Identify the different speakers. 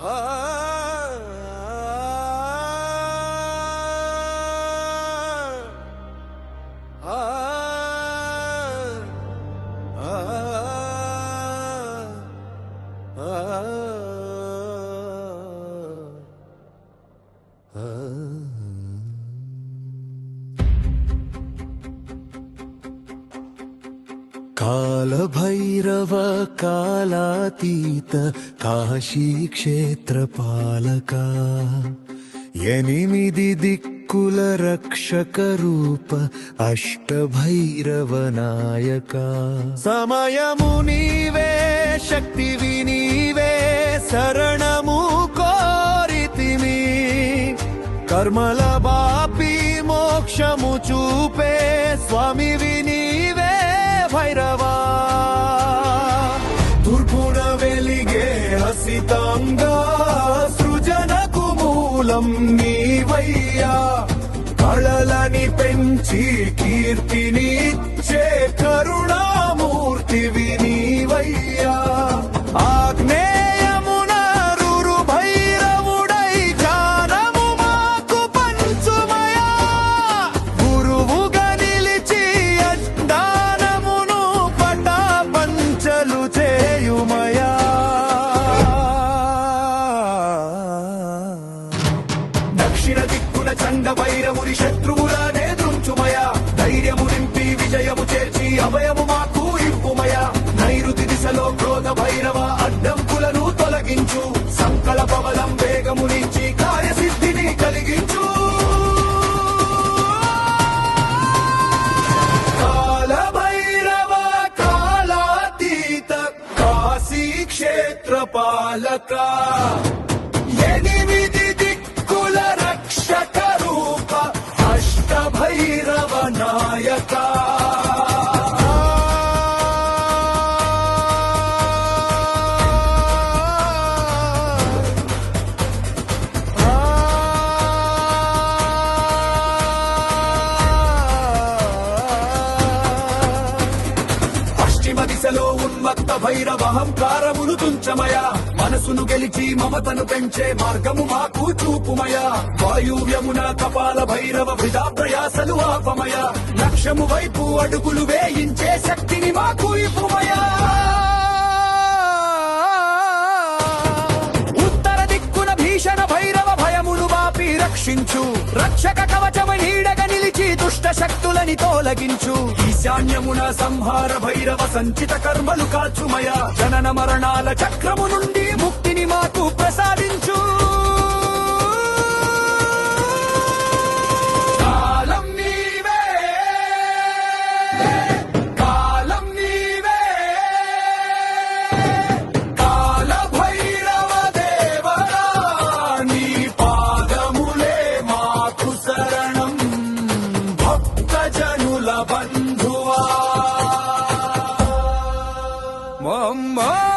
Speaker 1: ah, ah, ah. Kalabhairava కాలాతీత కాశీక్షేత్రపాలక ఎనిమిది దిక్కుల రక్షక రూప అష్టభైరవ నాయక సమయము నీవే శక్తివి నీవే శరణము కోరితిమి కర్మల బాపి మోక్షము చూపే స్వామివి నీవే భైరవా. తూర్పున వెలిగే హసితంగా సృజనకు మూలం నీవయ్యా. కళలని పెంచి కీర్తిని కాశీ క్షేత్ర పాలక ఎనిమిది దిక్కుల రక్షక రూప అష్టభైరవ నాయక. భక్త ఉన్మత్త భైరవ అహంకారమును తుంచమయ. మనసును గెలిచి మమతను పెంచే మార్గము మాకు చూపుమయ. వాయువ్యమున కపాల భైరవ వృధా ప్రయాసలు ఆపమయ. లక్ష్యము వైపు అడుగులు వేయించే శక్తిని మాకు ఇప్పుమయా రక్షక కవచమ నీడగా నిలిచి దుష్ట శక్తులని తోలగించు. ఈశాన్యమున సంహార భైరవ సంచిత కర్మలు కాచుమయ. జనన మరణాల చక్రము నుండి Mom, mom.